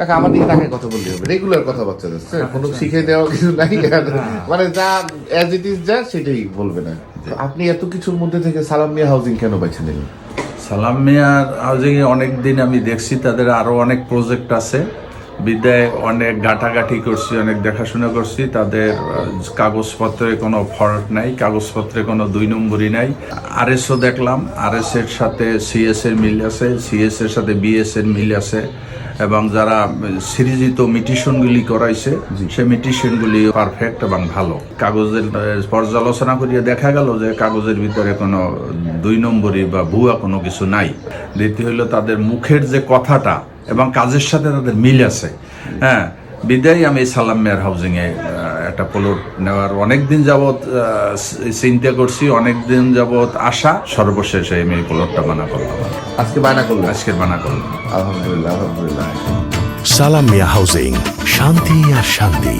কাকা আমার দিকে তাকে কথা বললে হবে। রেগুলার কথাবার্তা যাচ্ছে কোনো শিখে দেওয়া কিছু নাই মানে যা অ্যাজ ইট ইজ যা সেটাই বলবে না। আপনি এত কিছুর মধ্যে থেকে সালাম মিয়া হাউজিং কেন বেছে নিলেন? সালাম মিয়ার হাউজিংয়ে অনেক দিন আমি দেখছি তাদের আরও অনেক প্রজেক্ট আছে। বিদ্যায় অনেক ঘাটাঘাটি করছি অনেক দেখাশোনা করছি। তাদের কাগজপত্রে কোনো ফল্ট নাই কাগজপত্রে কোনো দুই নম্বরই নাই। আরএসও দেখলাম আরএস এর সাথে সিএস এর মিল আছে সিএস এর সাথে বিএস এর মিল আছে। এবং যারা সিরিজিত মিটিশনগুলি করাইছে সেই মিটিশনগুলি পারফেক্ট এবং ভালো। কাগজের পর্যালোচনা করিয়ে দেখা গেল যে কাগজের ভিতরে কোনো দুই নম্বরই বা ভুয়া কোনো কিছু নাই। দ্বিতীয় হলো তাদের মুখের যে কথাটা এবং কাজের সাথে তাদের মিল আছে। হ্যাঁ বিদায় আমি সালাম মেয়ার হাউজিং এ একটা প্লট নেওয়ার অনেক দিন যাবৎ চিন্তা করছি অনেক দিন যাবৎ আশা সর্বশেষে আমি এই প্লটটা বানা করলাম। আজকে বানা করল আজকে বানা করলাম। আলহামদুলিল্লাহ আলহামদুলিল্লাহ। সালাম মিয়া হাউজিং শান্তি আর শান্তি।